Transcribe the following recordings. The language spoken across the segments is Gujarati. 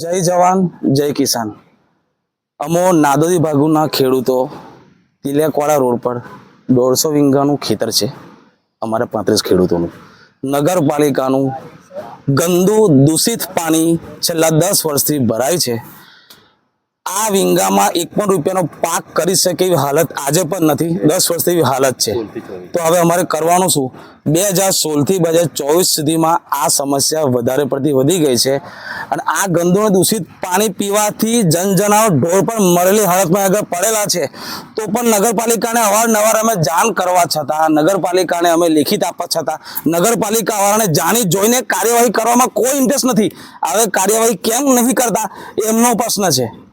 જય જવાન, જય કિસાન. અમો નાદોદી ભાગુના ખેડૂતો તિલકવાડા રોડ પર દોઢસો વીંગાનું ખેતર છે, અમારા પાંત્રીસ ખેડૂતોનું. નગરપાલિકાનું ગંદુ દૂષિત પાણી છેલ્લા દસ વર્ષથી ભરાય છે આ વિંગામાં એક પણ રૂપિયાનો પાક કરી શકે એવી હાલત આજે પણ નથી. દસ વર્ષથી એવી હાલત છે. તો હવે અમારે કરવાનું શું? બે હજાર સોળથી બે હજાર ચોવીસ સુધીમાં આ સમસ્યા વધારે પડતી વધી ગઈ છે. અને આ ગંદુ અને દૂષિત પાણી પીવાથી જનજનાવર ઢોર પણ મરેલી હાલતમાં આગળ પડેલા છે. તો પણ નગરપાલિકાને અવારનવાર અમે જાણ કરવા છતાં નગરપાલિકાને અમે લેખિત આપવા છતાં નગરપાલિકા વાળાને જાણી જોઈને કાર્યવાહી કરવામાં કોઈ ઇન્ટરેસ્ટ નથી. હવે કાર્યવાહી કેમ નથી કરતા? એ એમનો પ્રશ્ન છે.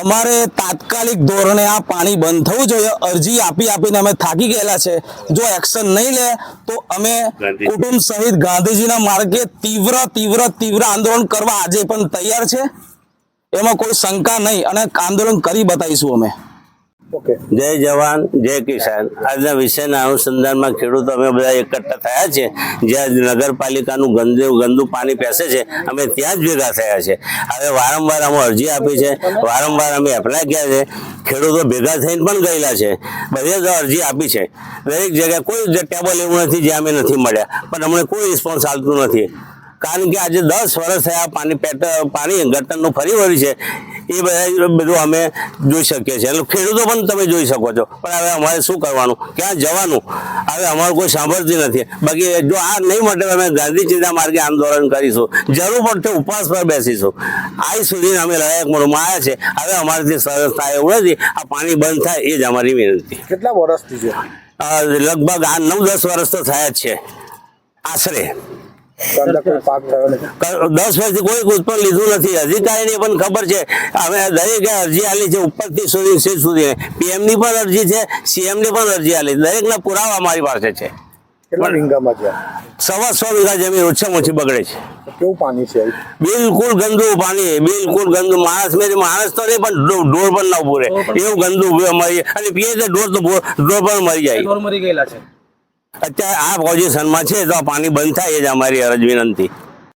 અમારે તાત્કાલિક ધોરણે આ પાણી બંધ થવું જોઈએ. અરજી આપી આપીને અમે થાકી ગયેલા છે. જો એક્શન નહીં લે તો અમે કુટુંબ સહિત ગાંધીજીના માર્ગે તીવ્ર તીવ્ર તીવ્ર આંદોલન કરવા આજે પણ તૈયાર છે. એમાં કોઈ શંકા નહીં અને આંદોલન કરી બતાવીશું અમે. જય જવાન, જય કિસાન. આજના વિષયના અનુસંધાનમાં ખેડૂતો અમે બધા એકઠા થયા છે જ્યાં નગરપાલિકાનું ગંદુ ગંદુ પાણી પેસે છે, અમે ત્યાં જ ભેગા થયા છે. હવે વારંવાર અમે અરજી આપી છે. વારંવાર અમે એપ્લાય કર્યા છે. ખેડૂતો ભેગા થઈને પણ ગયેલા છે. બધે જ અરજી આપી છે. દરેક જગ્યાએ કોઈ ટેબલ એવું નથી જ્યાં અમે નથી મળ્યા. પણ અમને કોઈ રિસ્પોન્સ આવતું નથી. કારણ કે આજે દસ વર્ષ થયા પાણી પેટ, પાણી ગટરનું ફરી વળ્યું છે. એ બધા બધું અમે જોઈ શકીએ છીએ. એટલે ખેડૂતો પણ તમે જોઈ શકો છો. પણ હવે અમારે શું કરવાનું? ક્યાં જવાનું? હવે અમારું કોઈ સાંભળતી નથી. બાકી જો આ નહીં માટે અમે ગાંધી ચિંતા માર્ગે આંદોલન કરીશું. જરૂર પડશે ઉપવાસ પર બેસીશું. આજ સુધી અમે લડાયક મોડમાં આવ્યા છે. હવે અમારાથી સરસ થાય એવું નથી. આ પાણી બંધ થાય એ જ અમારી વિનંતી. કેટલા વર્ષથી છે? લગભગ આ નવ દસ વર્ષ તો થયા જ છે. આશરે. અંદર કોઈ પાક થયો નથી. દસ વર્ષથી કોઈ ઉત્પન્ન લીધું નથી. અધિકારીને પણ ખબર છે અમે દરેક અરજી આલી છે ઉપરથી સુધી સીટ સુધી પીએમની પણ અરજી છે સીએમની પણ અરજી આલી. દરેકના પુરાવા અમારી પાસે છે. સવા સો વીઘા જમીન ઓછામાં ઓછી બગડે છે. કેવું પાણી છે? બિલકુલ ગંદુ પાણી બિલકુલ ગંદુ. માણસ માણસ તો નહીં પણ ઢોર પણ ના પૂરે એવું ગંદુ મરી અને પીએ તો ઢોર તો ઢોર પણ મરી જાય. મરી ગયેલા છે. અત્યારે આ પોઝિશનમાં છે તો પાણી બંધ થાય એ જ અમારી અરજ વિનંતી.